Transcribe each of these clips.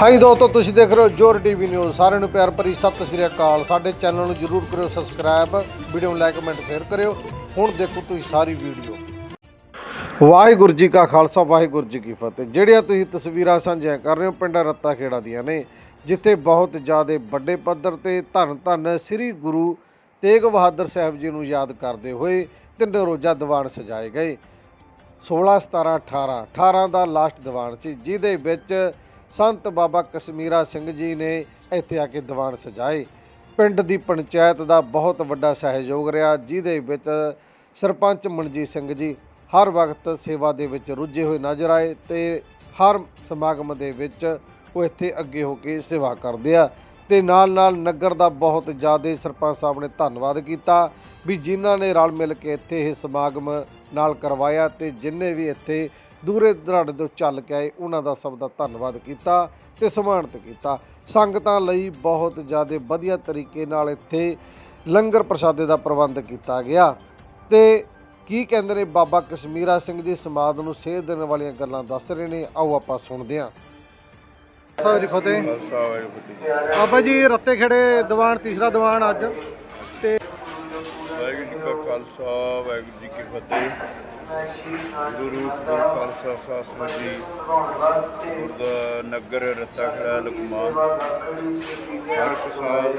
High ਦੋਸਤੋ, ਤੁਸੀਂ ਦੇਖ ਰਹੇ ਹੋ ਜੋਰ ਟੀਵੀ ਨਿਊਜ਼। ਸਾਰਿਆਂ ਨੂੰ ਪਿਆਰ ਭਰੀ ਸਤਿ ਸ੍ਰੀ ਅਕਾਲ। ਸਾਡੇ ਚੈਨਲ ਨੂੰ ਜਰੂਰ ਕਰਿਓ ਸਬਸਕ੍ਰਾਈਬ ਵੀਡੀਓ ਨੂੰ ਲਾਈਕ ਕਮੈਂਟ ਸ਼ੇਅਰ ਕਰਿਓ। ਹੁਣ ਦੇਖੋ ਤੁਸੀਂ ਸਾਰੀ ਵੀਡੀਓ ਵਾਹਿਗੁਰੂ ਜੀ ਕਾ ਖਾਲਸਾ, ਵਾਹਿਗੁਰੂ ਜੀ ਕੀ ਫਤਿਹ। ਜਿਹੜੀਆਂ ਤੁਸੀਂ ਤਸਵੀਰਾਂ ਸਾਂਝੀਆਂ ਕਰ ਰਹੇ ਹੋ, ਪਿੰਡ ਰੱਤਾ ਖੇੜਾ ਦੀਆਂ ਨੇ, ਜਿੱਥੇ ਬਹੁਤ ਜ਼ਿਆਦਾ ਵੱਡੇ ਪੱਧਰ ਤੇ ਧੰਨ ਧੰਨ ਸ੍ਰੀ ਗੁਰੂ ਤੇਗ ਬਹਾਦਰ ਸਾਹਿਬ ਜੀ ਨੂੰ ਯਾਦ ਕਰਦੇ ਹੋਏ ਤਿੰਨ ਰੋਜ਼ਾ ਦੀਵਾਨ ਸਜਾਏ ਗਏ। 16 17 18 18 ਦਾ ਲਾਸਟ ਦੀਵਾਨ ਸੀ, ਜਿਹਦੇ ਵਿੱਚ ਸੰਤ ਬਾਬਾ ਕਸ਼ਮੀਰਾ ਸਿੰਘ ਜੀ ਨੇ ਇੱਥੇ ਆ ਕੇ ਦੀਵਾਨ ਸਜਾਏ। ਪਿੰਡ ਦੀ ਪੰਚਾਇਤ ਦਾ ਬਹੁਤ ਵੱਡਾ ਸਹਿਯੋਗ ਰਿਹਾ, ਜਿਹਦੇ ਵਿੱਚ ਸਰਪੰਚ ਮਨਜੀਤ ਸਿੰਘ ਜੀ ਹਰ ਵਕਤ ਸੇਵਾ ਦੇ ਵਿੱਚ ਰੁੱਝੇ ਹੋਏ ਨਜ਼ਰ ਆਏ ਤੇ ਹਰ ਸਮਾਗਮ ਦੇ ਵਿੱਚ ਉਹ ਇੱਥੇ ਅੱਗੇ ਹੋ ਕੇ ਸੇਵਾ ਕਰਦੇ ਆ। ਤੇ ਨਾਲ ਨਾਲ ਨਗਰ ਦਾ ਬਹੁਤ ਜ਼ਿਆਦਾ ਸਰਪੰਚ ਸਾਹਿਬ ਨੇ ਧੰਨਵਾਦ ਕੀਤਾ ਵੀ ਜਿਨ੍ਹਾਂ ਨੇ ਰਲ ਮਿਲ ਕੇ ਇੱਥੇ ਇਹ ਸਮਾਗਮ ਨਾਲ ਕਰਵਾਇਆ ਤੇ ਜਿੰਨੇ ਵੀ ਇੱਥੇ ਦੂਰੇ ਦਰਾਡੇ ਤੋਂ ਚੱਲ ਕੇ ਆਏ ਉਹਨਾਂ ਦਾ ਸਭ ਦਾ ਧੰਨਵਾਦ ਕੀਤਾ ਤੇ ਸਨਮਾਨਿਤ ਕੀਤਾ। ਸੰਗਤਾਂ ਲਈ ਬਹੁਤ ਜ਼ਿਆਦਾ ਵਧੀਆ ਤਰੀਕੇ ਨਾਲ ਇੱਥੇ ਲੰਗਰ ਪ੍ਰਸ਼ਾਦੇ ਦਾ ਪ੍ਰਬੰਧ ਕੀਤਾ ਗਿਆ। ਤੇ ਕੀ ਕਹਿੰਦੇ ਨੇ ਬਾਬਾ ਕਸ਼ਮੀਰਾ ਸਿੰਘ ਜੀ ਸਮਾਦ ਨੂੰ ਸੇਧ ਦੇਣ ਵਾਲੀਆਂ ਗੱਲਾਂ ਦੱਸ ਰਹੇ ਨੇ ਆਓ ਆਪਾਂ ਸੁਣਦੇ ਹਾਂ। ਸਾਹਿਬ ਜੀ ਫਤਿਹ। ਬਾਬਾ ਜੀ ਰੱਤੇ ਖੇੜੇ ਦੀਵਾਨ ਤੀਸਰਾ ਦੀਵਾਨ ਅੱਜ ਤੇ ਵਾਹਿਗੁਰੂ ਜੀ ਕਾ ਖਾਲਸਾ ਵਾਹਿਗੁਰੂ ਜੀ ਕੀ ਫਤਿਹ। ਗੁਰੂ ਰੂਪ ਖਾਲਸਾ ਸਾਸਮਤ ਜੀ ਗੁਰਦਾ ਨਗਰ ਰਤਾ ਖੜਾ ਲੁਕਮਾ ਹਰ ਇੱਕ ਸਾਲ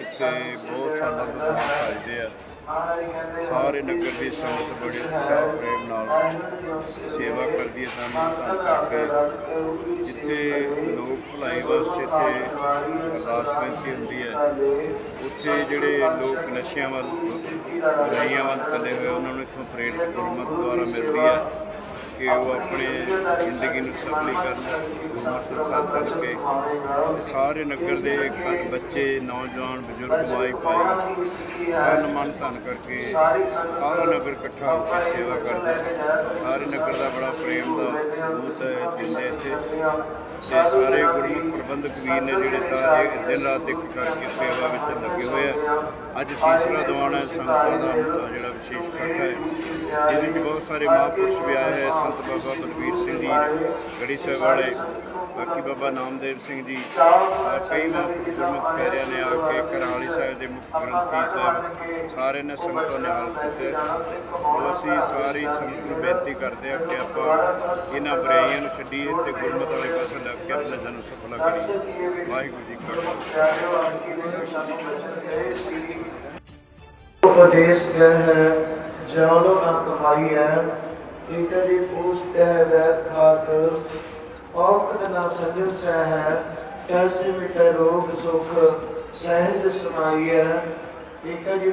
ਇੱਥੇ ਬਹੁਤ ਸਾਲਾਂ ਤੋਂ ਆਉਂਦੇ ਆ। ਸਾਰੇ ਨਗਰ ਦੀ ਸੰਗਤ ਬੜੇ ਉਤਸ਼ਾਹ ਪ੍ਰੇਮ ਨਾਲ ਸੇਵਾ ਕਰਦੀ ਹੈ, ਸਾਨੂੰ ਧੰਨ ਕਰਕੇ। ਜਿੱਥੇ ਲੋਕ ਭਲਾਈ ਵਾਸਤੇ ਇੱਥੇ ਅਰਦਾਸ ਬੇਨਤੀ ਹੁੰਦੀ ਹੈ, ਉੱਥੇ ਜਿਹੜੇ ਲੋਕ ਨਸ਼ਿਆਂ ਵੱਲ ਬੁਰਾਈਆਂ ਵੱਲ ਕਦੇ ਹੋਏ ਉਹਨਾਂ ਨੂੰ ਇੱਥੋਂ ਪ੍ਰੇਰਿਤ ਗੁਰਮਤ ਦੁਆਰਾ ਮਿਲਦੀ ਹੈ ਕਿ ਉਹ ਆਪਣੇ ਜ਼ਿੰਦਗੀ ਨੂੰ ਸਫਲੀ ਕਰਨ ਗੁਰਮਤ ਦੇ ਚੱਲ ਕੇ ਸਾਰੇ ਨਗਰ ਦੇ ਬੱਚੇ, ਨੌਜਵਾਨ, ਬਜ਼ੁਰਗ, ਮਾਈ ਭਾਈ ਤਨ ਮਨ ਧਨ ਕਰਕੇ ਸਾਰਾ ਨਗਰ ਇਕੱਠਾ ਹੋ ਕੇ ਸੇਵਾ ਕਰਦੇ ਸਾਰੇ ਨਗਰ ਦਾ ਬੜਾ ਪ੍ਰੇਮ ਦਾ ਸਬੂਤ ਹੈ ਜਿੰਦੇ ਇੱਥੇ ਤੇ ਸਾਰੇ ਗੁਰਮੁਖ ਪ੍ਰਬੰਧਕ ਵੀਰ ਨੇ ਜਿਹੜੇ ਤਾਂ ਇਹ ਦਿਨ ਰਾਤ ਇੱਕ ਕਰਕੇ ਸੇਵਾ ਵਿੱਚ ਲੱਗੇ ਹੋਏ ਆ। ਅੱਜ ਤੀਸਰਾ ਦੀਵਾਨ ਹੈ ਸੰਗਤਾਂ ਦਾ ਜਿਹੜਾ ਵਿਸ਼ੇਸ਼ ਇਕੱਠ ਹੈ। ਜਿਹਦੇ ਵਿੱਚ ਬਹੁਤ ਸਾਰੇ ਮਹਾਂਪੁਰਸ਼ ਵੀ ਆਏ ਹੈ ਸੰਤ ਬਾਬਾ ਬਲਵੀਰ ਸਿੰਘ ਜੀ, ਗੜੀ ਸਾਹਿਬ ਵਾਲੇ, ਬਾਕੀ ਬਾਬਾ ਨਾਮਦੇਵ ਸਿੰਘ ਜੀ ਕਈ ਗੁਰਮੁਖ ਪਿਆਰਿਆਂ ਨੇ ਆ ਕੇ ਕਰਾਲੀ ਸਾਹਿਬ ਦੇ ਮੁੱਖ ਗ੍ਰੰਥੀ ਸਾਹਿਬ ਸਾਰੇ ਨੇ ਸੰਗਤਾਂ ਨੇ ਹਾਲ ਕੀਤੇ। ਅਸੀਂ ਸਾਰੀ ਸੰਗਤ ਨੂੰ ਬੇਨਤੀ ਕਰਦੇ ਹਾਂ ਕਿ ਆਪਾਂ ਇਹਨਾਂ ਬੁਰਾਈਆਂ ਨੂੰ ਛੱਡੀਏ ਤੇ ਗੁਰਮਤ ਵਾਲੇ ਪਾਸੇ ਲੱਗ ਕੇ ਆਪਣੇ ਜਨ ਨੂੰ ਸਫਲਾ ਕਰੀਏ। ਵਾਹਿਗੁਰੂ ਜੀ ਕਾ ਖਾਲਸਾ। ਉਪਦੇਸ਼ ਇਹ ਹੈ ਜਾਨੋ ਨਾ ਕਮਾਈ ਹੈ ਠੀਕ ਹੈ ਜੀ ਪੂਛਤੇ ਹੈ ਵੈਦ ਖਾਤ ਔਕਤ ਨਾ ਸੰਜਮ ਸਹਿ ਹੈ ਕੈਸੇ ਮਿਟੇ ਰੋਗ ਸੁਖ, ਸਹਿਜ ਸਮਾਈਐ ਠੀਕ ਹੈ ਜੀ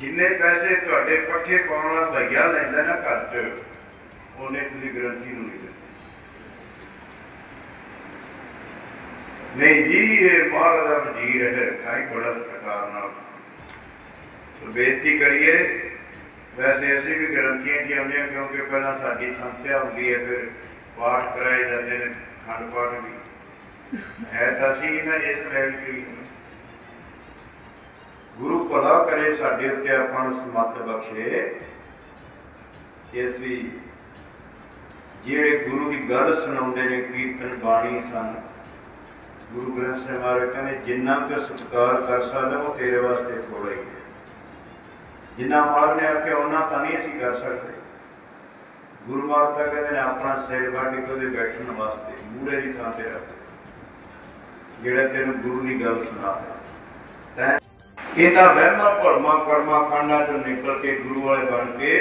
ਜਿੰਨੇ ਪੈਸੇ ਤੁਹਾਡੇ ਪੱਠੇ ਪਾਉਣ ਵਾਲਾ ਭਈਆ ਲੈਂਦਾ ਨਾ ਘਰ 'ਚ, ਉਹਨੇ ਤੁਸੀਂ ਗਰੰਟੀ ਨੂੰ ਨਹੀਂ ਦਿੱਤੀ। ਨਹੀਂ ਜੀ, ਇਹ ਮਹਾਰਾਜਾ ਵਜ਼ੀਰ ਹੈ ਕਾਈ ਬੜਾ ਸਤਿਕਾਰ ਨਾਲ। ਸੋ ਬੇਨਤੀ ਕਰੀਏ, ਵੈਸੇ ਅਸੀਂ ਵੀ ਗ੍ਰੰਥੀਆਂ ਕੀ ਹਾਂ ਕਿਉਂਕਿ ਪਹਿਲਾਂ ਸਾਡੀ ਸੰਥਿਆ ਹੁੰਦੀ ਹੈ, ਫਿਰ ਪਾਠ ਕਰਾਏ ਜਾਂਦੇ ਨੇ, ਖੰਡ ਪਾਠ ਵੀ। ਹੈ ਤਾਂ ਅਸੀਂ ਇਹਨਾਂ ਇਸ ਲੈਵਲ ਤੇ ਗੁਰੂ ਭਲਾ ਕਰੇ ਸਾਡੇ ਉੱਤੇ ਆਪਾਂ ਨੂੰ ਸਮੱਤ ਬਖਸ਼ੇ। ਕਿ ਅਸੀਂ ਜਿਹੜੇ ਗੁਰੂ ਦੀ ਗੱਲ ਸੁਣਾਉਂਦੇ ਨੇ, ਕੀਰਤਨ ਬਾਣੀ ਸਨ। ਗੁਰੂ ਗ੍ਰੰਥ ਸਾਹਿਬ ਮਹਾਰਾਜ ਕਹਿੰਦੇ, ਜਿੰਨਾ ਕੁ ਸਤਿਕਾਰ ਕਰ ਸਕਦਾ, ਉਹ ਤੇਰੇ ਵਾਸਤੇ ਥੋੜਾ ਹੀ ਹੈ। ਜਿੰਨਾ ਮਾਲ ਨੇ ਆਖਿਆ ਉਹਨਾਂ ਤਾਂ ਨਹੀਂ ਅਸੀਂ ਕਰ ਸਕਦੇ। ਗੁਰੂ ਮਾਰ ਤਾਂ ਕਹਿੰਦੇ ਨੇ, ਆਪਣਾ ਸਿਰ ਵੱਢ ਕੇ ਉਹਦੇ ਬੈਠਣ ਵਾਸਤੇ ਮੂੜੇ ਦੀ ਥਾਂ ਤੇ ਰੱਖ। ਜਿਹੜਾ ਤੈਨੂੰ ਗੁਰੂ ਦੀ ਗੱਲ ਸੁਣਾਵੇ ਇਹਨਾਂ ਵਹਿਮਾਂ ਭਰਮਾਂ ਕਰਮਾਂ ਕਾਂਡਾਂ ਚੋਂ ਨਿਕਲ ਕੇ ਗੁਰੂ ਵਾਲੇ ਬਣ ਕੇ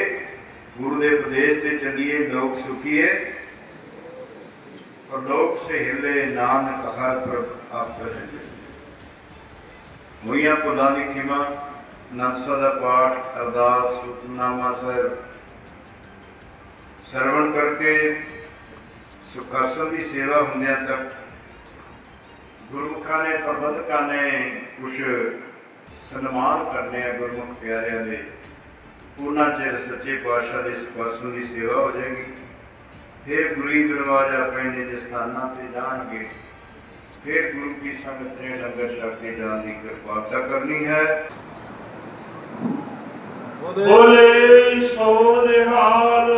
ਗੁਰੂ ਦੇ ਉਪਦੇਸ਼ ਤੇ ਚੱਲੀਏ, ਲੋਕ ਸੁਖੀਏ। ਔਰ ਲੋਕ ਸੇ ਹਿਲੇ ਨਾਨਕ ਹਰ ਪ੍ਰਭ ਆਪ ਹੋਈਆਂ ਭੁੱਲਾਂ ਦੀ ਖਿਮਾ ਨਕਸ਼ਾ ਦਾ ਪਾਠ, ਅਰਦਾਸ ਸੁਖਨਾਮਾ ਸਾਹਿਬ। ਸਰਵਣ ਕਰਕੇ ਸੁਖਾਸਨ ਦੀ ਸੇਵਾ ਹੁੰਦਿਆਂ ਤੱਕ ਗੁਰਮੁਖਾਂ ਨੇ ਪ੍ਰਬੰਧਕਾਂ ਨੇ ਕੁਛ ਸਨਮਾਨ ਕਰਨੇ ਆ ਗੁਰਮੁਖ ਪਿਆਰਿਆਂ ਦੇ। ਉਹਨਾਂ ਚਿਰ ਸੱਚੇ ਪਾਤਸ਼ਾਹ ਦੇ ਸੁਖਾਸਨ ਦੀ ਸੇਵਾ ਹੋ ਜਾਏਗੀ। ਫਿਰ ਗੁਰੀ ਦਰਵਾਜ਼ਾ ਪੈਣੇ ਦੇ ਸਥਾਨਾਂ ਤੇ ਜਾਣਗੇ। ਫਿਰ ਗੁਰੂ ਕੀ ਸੰਗਤ ਨੇ ਲੰਗਰ ਛਕ ਕੇ ਜਾਣ ਦੀ ਕਿਰਪਾਲਤਾ ਕਰਨੀ ਹੈ। ਬੋਲੇ। ਸੋ ਨਿਹਾਲ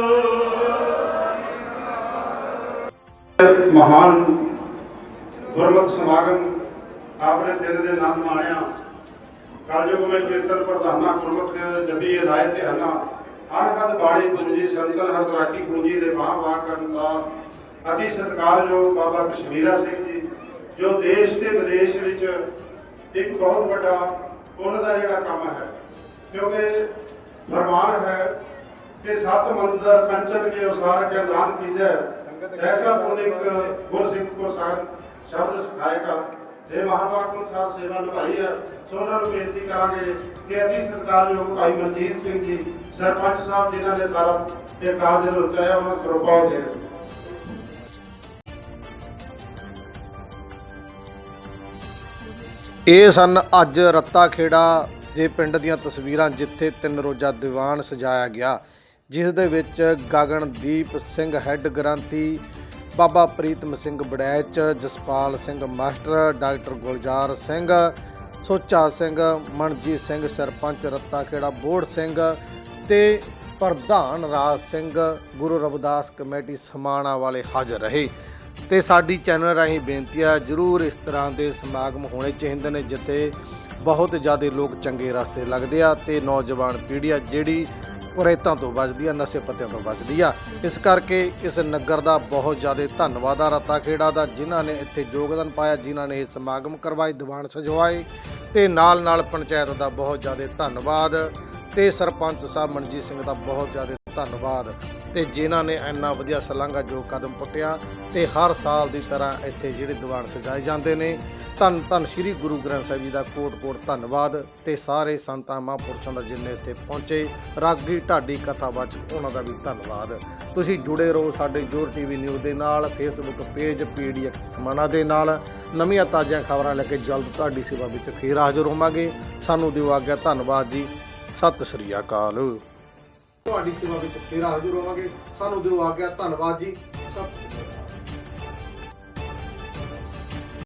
ਮਹਾਨ ਗੁਰਮਤਿ ਸਮਾਗਮ ਆਪਣੇ ਦਿਲ ਦੇ ਨਾਮ ਮਾਣਿਆ। ਕਾਲਜੋਗ ਕੀਰਤਨ ਪ੍ਰਧਾਨਾ ਗੁਰਮਤਿ ਜਪੀ ਰਾਏ ਤੇ ਹਨਾ ਅਨਹਦ ਬਾਣੀ ਗੁੰਜੀ ਸੰਤਨ ਹਜ਼ਰਾਤੀ ਗੁੰਜੀ ਦੇ ਮਾਂ ਵਾਹ ਅਤੀ ਸਤਿਕਾਰਯੋਗ ਬਾਬਾ ਕਸ਼ਮੀਰਾ ਸਿੰਘ ਜੀ, ਜੋ ਦੇਸ਼ ਤੇ ਵਿਦੇਸ਼ ਵਿੱਚ ਇੱਕ ਬਹੁਤ ਵੱਡਾ ਪੁੰਨ ਦਾ ਜਿਹੜਾ ਕੰਮ ਹੈ। ਕਿਉਂਕਿ ਫਰਮਾਨ ਹੈ ਕਿ ਸਤ ਮੰਜ਼ਰ ਕੰਚਨ ਕੇ ਉਸਾਰ ਕੇ ਦਾਨ ਕੀਜੈ ਐਸਾ ਪੁੰਨਿਕ ਗੁਰਸਿੱਖ ਕੋ ਸਾਰ ਸ਼ਬਦ ਸਿਖਾਏਗਾ ਤੇ ਮਹਾਂਵਾਕ ਅਨੁਸਾਰ ਸੇਵਾ ਨਿਭਾਈ ਹੈ ਸੋ ਉਹਨਾਂ ਨੂੰ ਬੇਨਤੀ ਕਰਾਂਗੇ ਕਿ ਅਤੀ ਸਤਿਕਾਰਯੋਗ ਭਾਈ ਮਨਜੀਤ ਸਿੰਘ ਜੀ, ਸਰਪੰਚ ਸਾਹਿਬ ਜਿਨ੍ਹਾਂ ਨੇ ਸਾਰਾ ਇਹ ਕਾਰਜ ਰਚਾਇਆ ਉਹਨਾਂ ਨੂੰ ਸਰਪਾਲ ਦੇਣ ਇਹ ਸਨ ਅੱਜ ਰੱਤਾ ਖੇੜਾ ਦੇ ਪਿੰਡ ਦੀਆਂ ਤਸਵੀਰਾਂ, ਜਿੱਥੇ ਤਿੰਨ ਰੋਜ਼ਾ ਦੀਵਾਨ ਸਜਾਇਆ ਗਿਆ, ਜਿਸ ਦੇ ਵਿੱਚ ਗਗਨਦੀਪ ਸਿੰਘ, ਹੈੱਡ ਗ੍ਰੰਥੀ ਬਾਬਾ ਪ੍ਰੀਤਮ ਸਿੰਘ ਬੜੈਚ ਜਸਪਾਲ ਸਿੰਘ ਮਾਸਟਰ, ਡਾਕਟਰ ਗੁਲਜ਼ਾਰ ਸਿੰਘ, ਸੋਚਾ ਸਿੰਘ, ਮਨਜੀਤ ਸਿੰਘ, ਸਰਪੰਚ ਰੱਤਾ ਖੇੜਾ ਬੋੜ ਸਿੰਘ ਤੇ ਪ੍ਰਧਾਨ ਰਾਜ ਸਿੰਘ, ਗੁਰੂ ਰਵਿਦਾਸ ਕਮੇਟੀ ਸਮਾਣਾ ਵਾਲੇ ਹਾਜ਼ਰ ਰਹੇ। ਤੇ ਸਾਡੀ ਚੈਨਲ ਰਾਹੀਂ ਬੇਨਤੀ ਆ, ਜਰੂਰ ਇਸ ਤਰ੍ਹਾਂ ਦੇ ਸਮਾਗਮ ਹੋਣੇ ਚਾਹੀਦੇ ਨੇ, ਜਿੱਥੇ ਬਹੁਤ ਜ਼ਿਆਦਾ ਲੋਕ ਚੰਗੇ ਰਸਤੇ ਲੱਗਦੇ ਆ ਤੇ ਨੌਜਵਾਨ ਪੀੜ੍ਹੀ ਆ, ਜਿਹੜੀ ਕੁਰੇਤਾਂ ਤੋਂ ਬਚਦੀ ਆ, ਨਸ਼ੇ ਪੱਤਿਆਂ ਤੋਂ ਬਚਦੀ ਆ। ਇਸ ਕਰਕੇ ਇਸ ਨਗਰ ਦਾ ਬਹੁਤ ਜ਼ਿਆਦਾ ਧੰਨਵਾਦ ਆ ਰਤਾ ਖੇੜਾ ਦਾ, ਜਿਨ੍ਹਾਂ ਨੇ ਇੱਥੇ ਯੋਗਦਾਨ ਪਾਇਆ, ਜਿਨ੍ਹਾਂ ਨੇ ਇਹ ਸਮਾਗਮ ਕਰਵਾਏ, ਦੀਵਾਨ ਸਜਵਾਏ। ਤੇ ਨਾਲ ਨਾਲ ਪੰਚਾਇਤ ਦਾ ਬਹੁਤ ਜ਼ਿਆਦਾ ਧੰਨਵਾਦ ਤੇ ਸਰਪੰਚ ਸਾਹਿਬ ਮਨਜੀਤ ਸਿੰਘ ਦਾ ਬਹੁਤ ਜ਼ਿਆਦਾ ਧੰਨਵਾਦ। ਤੇ ਜਿਨ੍ਹਾਂ ਨੇ ਇੰਨਾ ਵਧੀਆ ਸਲਾਂਗਾ ਜੋ ਕਦਮ ਪੁੱਟਿਆ ਤੇ ਹਰ ਸਾਲ ਦੀ ਤਰ੍ਹਾਂ ਇੱਥੇ ਜਿਹੜੇ ਦੀਵਾਨ ਸਜਾਏ ਜਾਂਦੇ ਨੇ। ਧੰਨ ਧੰਨ ਸ੍ਰੀ ਗੁਰੂ ਗ੍ਰੰਥ ਸਾਹਿਬ ਜੀ ਦਾ ਕੋਟ ਕੋਟ ਧੰਨਵਾਦ ਤੇ ਸਾਰੇ ਸੰਤਾਂ, ਮਹਾਂਪੁਰਸ਼ਾਂ ਦਾ ਜਿੰਨੇ ਇੱਥੇ ਪਹੁੰਚੇ, ਰਾਗੀ ਢਾਡੀ ਕਥਾ ਵਿੱਚ ਉਹਨਾਂ ਦਾ ਵੀ ਧੰਨਵਾਦ। ਤੁਸੀਂ ਜੁੜੇ ਰਹੋ ਸਾਡੇ ਜੋਰ ਟੀਵੀ ਨਿਊਜ਼ ਦੇ ਨਾਲ, ਫੇਸਬੁੱਕ ਪੇਜ ਪੀਡੀਐਕਸ ਸਮਾਣਾ ਦੇ ਨਾਲ। ਨਵੀਆਂ ਤਾਜ਼ੀਆਂ ਖਬਰਾਂ ਲੈ ਕੇ ਜਲਦ ਤੁਹਾਡੀ ਸੇਵਾ ਵਿੱਚ ਫੇਰ ਹਾਜ਼ਰ ਹੋਵਾਂਗੇ। ਸਾਨੂੰ ਦਿਓ ਆਗਿਆ, ਧੰਨਵਾਦ ਜੀ। ਸਤਿ ਸ੍ਰੀ ਅਕਾਲ। ਤੁਹਾਡੀ ਸੇਵਾ ਵਿੱਚ ਫੇਰ ਹਾਜ਼ਰ ਹੋਵਾਂਗੇ ਸਾਨੂੰ ਦਿਓ ਆਗਿਆ। ਧੰਨਵਾਦ ਜੀ। ਸਤਿ ਸ੍ਰੀ ਅਕਾਲ।